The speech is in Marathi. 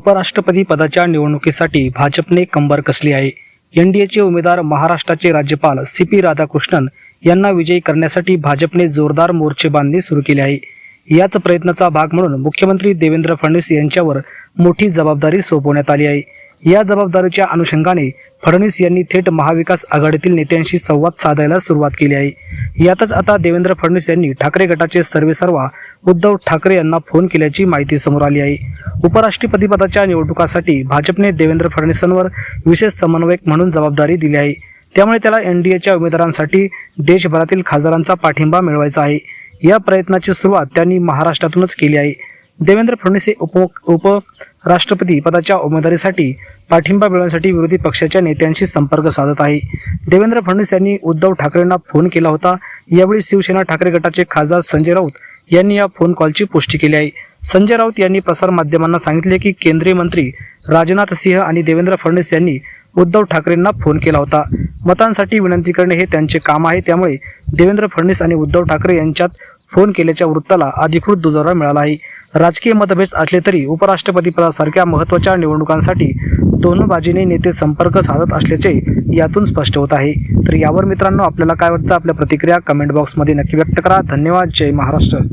उपराष्ट्रपती पदाच्या निवडणुकीसाठी भाजपने कंबर कसली आहे? एनडीएचे उमेदवार महाराष्ट्राचे राज्यपाल सी पी राधाकृष्णन यांना विजयी करण्यासाठी भाजपने जोरदार मोर्चे बांधणी सुरू केली आहे. याच प्रयत्नाचा भाग म्हणून मुख्यमंत्री देवेंद्र फडणवीस यांच्यावर मोठी जबाबदारी सोपवण्यात आली आहे. या जबाबदारीच्या अनुषंगाने फडणवीस यांनी थेट महाविकास आघाडीतील नेत्यांशी संवाद साधायला सुरुवात केली आहे. यातच आता देवेंद्र फडणवीस यांनी ठाकरे गटाचे सर्वेसर्वा उद्धव ठाकरे यांना फोन केल्याची माहिती समोर आली आहे. उपराष्ट्रपतीपदाच्या निवडणुकासाठी भाजपने देवेंद्र फडणवीसांवर विशेष समन्वयक म्हणून जबाबदारी दिली आहे. त्यामुळे त्याला एनडीएच्या उमेदवारांसाठी देशभरातील खासदारांचा पाठिंबा मिळवायचा आहे. या प्रयत्नाची सुरुवात त्यांनी महाराष्ट्रातूनच केली आहे. देवेंद्र फडणवीस हे उप राष्ट्रपती पदाच्या उमेदवारीसाठी पाठिंबा मिळवण्यासाठी विरोधी पक्षाच्या नेत्यांशी संपर्क साधत आहे. देवेंद्र फडणवीस यांनी उद्धव ठाकरेंना फोन केला होता. यावेळी शिवसेना ठाकरे गटाचे खासदार संजय राऊत यांनी या फोन कॉलची पुष्टी केली आहे. संजय राऊत यांनी प्रसारमाध्यमांना सांगितले की केंद्रीय मंत्री राजनाथ सिंह आणि देवेंद्र फडणवीस यांनी उद्धव ठाकरेंना फोन केला होता. मतांसाठी विनंती करणे हे त्यांचे काम आहे. त्यामुळे देवेंद्र फडणवीस आणि उद्धव ठाकरे यांच्यात फोन केल्याच्या वृत्ताला अधिकृत दुजोरा मिळाला आहे. राजकीय मतभेद असले तरी उपराष्ट्रपतीपदासारख्या महत्त्वाच्या महत्त्वाच्या निवडणुकांसाठी दोन बाजीने नेते संपर्क साधत असल्याचे यातून स्पष्ट होत आहे. तर यावर मित्रांनो आपल्याला काय वाटतं? आपल्या प्रतिक्रिया कमेंट बॉक्समध्ये नक्की व्यक्त करा. धन्यवाद. जय महाराष्ट्र.